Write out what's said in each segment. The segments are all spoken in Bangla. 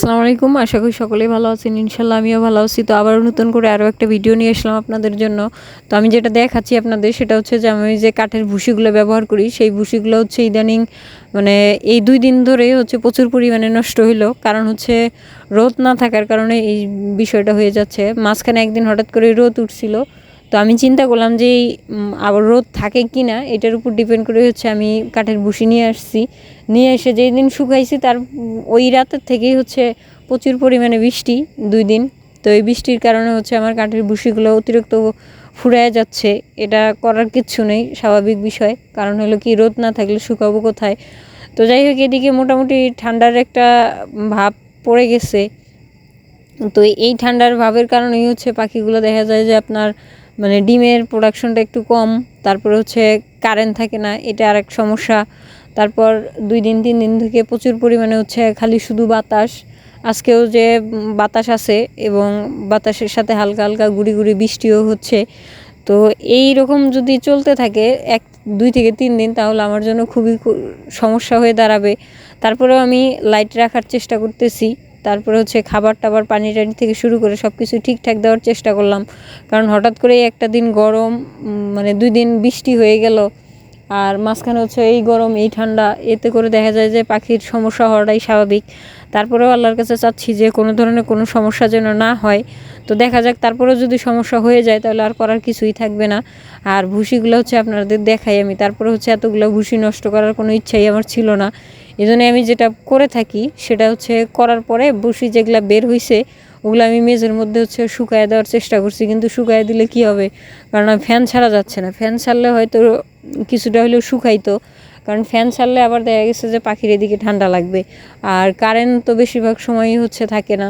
আসসালামু আলাইকুম, আশা করি সকলেই ভালো আছেন ইনশাল্লাহ আমিও ভালো আছি। তো আবার নতুন করে আরও একটা ভিডিও নিয়ে আসলাম আপনাদের জন্য। তো আমি যেটা দেখাচ্ছি আপনাদের সেটা হচ্ছে যে আমি যে কাঠের ভুসিগুলো ব্যবহার করি, সেই ভুসিগুলো হচ্ছে ইদানিং মানে এই দুই দিন ধরে হচ্ছে প্রচুর পরিমাণে নষ্ট হইল। কারণ হচ্ছে রোদ না থাকার কারণে এই বিষয়টা হয়ে যাচ্ছে। মাঝখানে একদিন হঠাৎ করে রোদ উঠছিল। তো আমি চিন্তা করলাম যে এই আবার রোদ থাকে কি না এটার উপর ডিপেন্ড করে হচ্ছে আমি কাঠের ভুসি নিয়ে আসছি। নিয়ে এসে যেই দিন শুকাইছি তার ওই রাতের থেকেই হচ্ছে প্রচুর পরিমাণে বৃষ্টি দুই দিন। তো এই বৃষ্টির কারণে হচ্ছে আমার কাঠের ভুসিগুলো অতিরিক্ত ফুরায় যাচ্ছে। এটা করার কিচ্ছু নেই, স্বাভাবিক বিষয়। কারণ হলো কি, রোদ না থাকলে শুকাবো কোথায়? তো যাই হোক, এদিকে মোটামুটি ঠান্ডার একটা ভাব পড়ে গেছে। তো এই ঠান্ডার ভাবের কারণেই হচ্ছে পাখিগুলো দেখা যায় যে আপনার মানে ডিমের প্রোডাকশনটা একটু কম, তারপরে হচ্ছে কারেন্ট থাকে না, এটা আর এক সমস্যা। তারপর দুই দিন, তিন দিন থেকে প্রচুর পরিমাণে হচ্ছে খালি শুধু বাতাস। আজকেও যে বাতাস আছে এবং বাতাসের সাথে হালকা হালকা গুড়ি গুড়ি বৃষ্টিও হচ্ছে। তো এই রকম যদি চলতে থাকে, এক, দুই থেকে তিন দিন, তাহলে আমার জন্য খুবই সমস্যা হয়ে দাঁড়াবে। তারপরেও আমি লাইট রাখার চেষ্টা করতেছি। তারপরে হচ্ছে খাবার টাবার, পানি টানি থেকে শুরু করে সব কিছু ঠিকঠাক দেওয়ার চেষ্টা করলাম। কারণ হঠাৎ করেই একটা দিন গরম মানে দুই দিন বৃষ্টি হয়ে গেল। আর মাঝখানে হচ্ছে এই গরম, এই ঠান্ডা, এতে করে দেখা যায় যে পাখির সমস্যা হওয়াটাই স্বাভাবিক। তারপরেও আল্লাহর কাছে চাচ্ছি যে কোনো ধরনের কোনো সমস্যা যেন না হয়। তো দেখা যাক, তারপরেও যদি সমস্যা হয়ে যায় তাহলে আর করার কিছুই থাকবে না। আর ভুসিগুলো হচ্ছে আপনাদের দেখাই আমি। তারপরে হচ্ছে এতগুলো ভুসি নষ্ট করার কোনো ইচ্ছাই আমার ছিল না। এই জন্য আমি যেটা করে থাকি সেটা হচ্ছে করার পরে ভুসি যেগুলা বের হয়েছে ওগুলো আমি মেঝের মধ্যে হচ্ছে শুকায় দেওয়ার চেষ্টা করছি। কিন্তু শুকায় দিলে কি হবে? কারণ ফ্যান ছাড়া যাচ্ছে না। ফ্যান ছাড়লে হয়তো কিছুটা হলেও শুকাইতো। কারণ ফ্যান ছাড়লে আবার দেখা গেছে যে পাখির এদিকে ঠান্ডা লাগবে। আর কারেন্ট তো বেশিরভাগ সময়ই হচ্ছে থাকে না।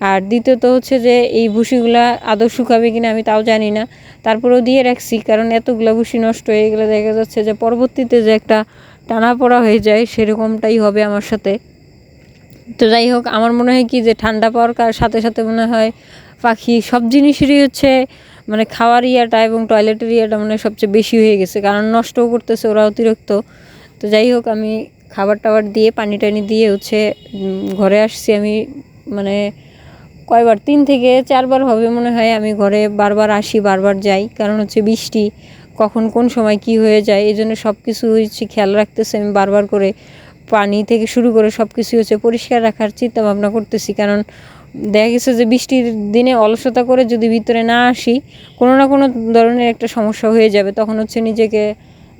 আর দ্বিতীয়ত হচ্ছে যে এই ভুসিগুলা আদৌ শুকাবে কিনা আমি তাও জানি না। তারপরেও দিয়ে রাখছি। কারণ এতগুলো ভুসি নষ্ট হয়ে গেলে দেখা যাচ্ছে যে পরবর্তীতে যে একটা টানা পড়া হয়ে যায়, সেরকমটাই হবে আমার সাথে। তো যাই হোক, আমার মনে হয় কি যে ঠান্ডা পাওয়ার কার সাথে সাথে মনে হয় পাখি সব জিনিসেরই হচ্ছে মানে খাওয়ার ইয়াটা এবং টয়লেটের ইয়াটা মানে সবচেয়ে বেশি হয়ে গেছে, কারণ নষ্টও করতেছে ওরা অতিরিক্ত। তো যাই হোক, আমি খাবার টাবার দিয়ে, পানি টানি দিয়ে হচ্ছে ঘরে আসছি আমি মানে কয়বার, তিন থেকে চারবার হবে মনে হয় আমি ঘরে, বারবার আসি, বারবার যাই, কারণ হচ্ছে বৃষ্টি। কখন কোন সময় কি হয়ে যায়, এই জন্য সব কিছু হচ্ছে খেয়াল রাখতেছে। আমি বারবার করে পানি থেকে শুরু করে সব কিছু হচ্ছে পরিষ্কার রাখার চিন্তা ভাবনা করতেছি। কারণ দেখা গেছে যে বৃষ্টির দিনে অলসতা করে যদি ভিতরে না আসি, কোনো না কোনো ধরনের একটা সমস্যা হয়ে যাবে। তখন হচ্ছে নিজেকে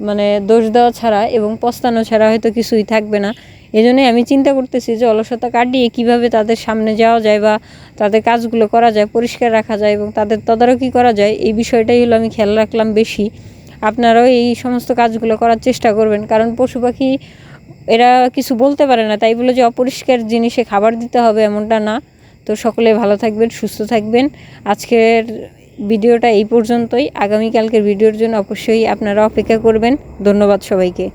মানে দোষ দেওয়া ছাড়া এবং পস্তানো ছাড়া হয়তো কিছুই থাকবে না। এই জন্যই আমি চিন্তা করতেছি যে অলসতা কাটিয়ে কীভাবে তাদের সামনে যাওয়া যায় বা তাদের কাজগুলো করা যায়, পরিষ্কার রাখা যায় এবং তাদের তদারকি করা যায়, এই বিষয়টাই হলো আমি খেয়াল রাখলাম বেশি। আপনারাও এই সমস্ত কাজগুলো করার চেষ্টা করবেন, কারণ পশু পাখি এরা কিছু বলতে পারে না, তাই বলে যে অপরিষ্কার জিনিসে খাবার দিতে হবে এমনটা না। তো সকলে ভালো থাকবেন, সুস্থ থাকবেন। আজকের ভিডিওটা এই পর্যন্তই। আগামীকালকের ভিডিওর জন্য অবশ্যই আপনারা অপেক্ষা করবেন। ধন্যবাদ সবাইকে।